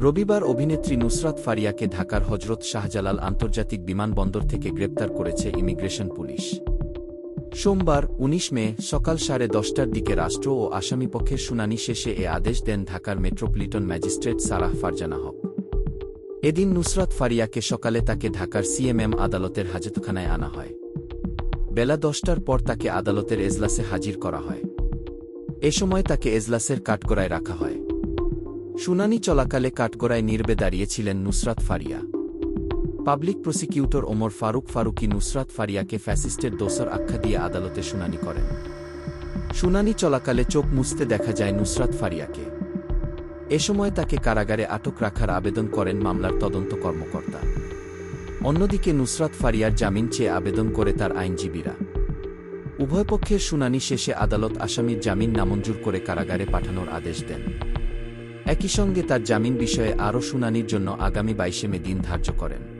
রবিবার অভিনেত্রী নুসরাত ফারিয়াকে ঢাকার হজরত শাহজালাল আন্তর্জাতিক বিমানবন্দর থেকে গ্রেপ্তার করেছে ইমিগ্রেশন পুলিশ। সোমবার ১৯ মে, সকাল সাড়ে দশটার দিকে রাষ্ট্র ও আসামিপক্ষের শুনানি শেষে এ আদেশ দেন ঢাকার মেট্রোপলিটন ম্যাজিস্ট্রেট সারাহ ফারজানা হক। এদিন নুসরাত ফারিয়াকে সকালে তাকে ঢাকার সিএমএম আদালতের হাজতখানায় আনা হয়। বেলা দশটার পর তাকে আদালতের এজলাসে হাজির করা হয়। এ সময় তাকে এজলাসের কাঠগড়ায় রাখা হয়। শুনানি চলাকালে কাঠগড়ায় নির্বে দাঁড়িয়েছিলেন নুসরাত ফারিয়া। পাবলিক প্রসিকিউটর ওমর ফারুক ফারুকি নুসরাত ফারিয়াকে ফ্যাসিস্টের দোসর আখ্যা দিয়ে আদালতে শুনানি করেন। শুনানি চলাকালে চোখ মুছতে দেখা যায় নুসরাত ফারিয়াকে। এ সময় তাকে কারাগারে আটক রাখার আবেদন করেন মামলার তদন্ত কর্মকর্তা। অন্যদিকে নুসরাত ফারিয়ার জামিন চেয়ে আবেদন করে তার আইনজীবীরা। উভয় পক্ষের শুনানি শেষে আদালত আসামির জামিন নামঞ্জুর করে কারাগারে পাঠানোর আদেশ দেন। একই সঙ্গে তার জামিন বিষয়ে আরও শুনানির জন্য আগামী বাইশে মে দিন ধার্য করেন।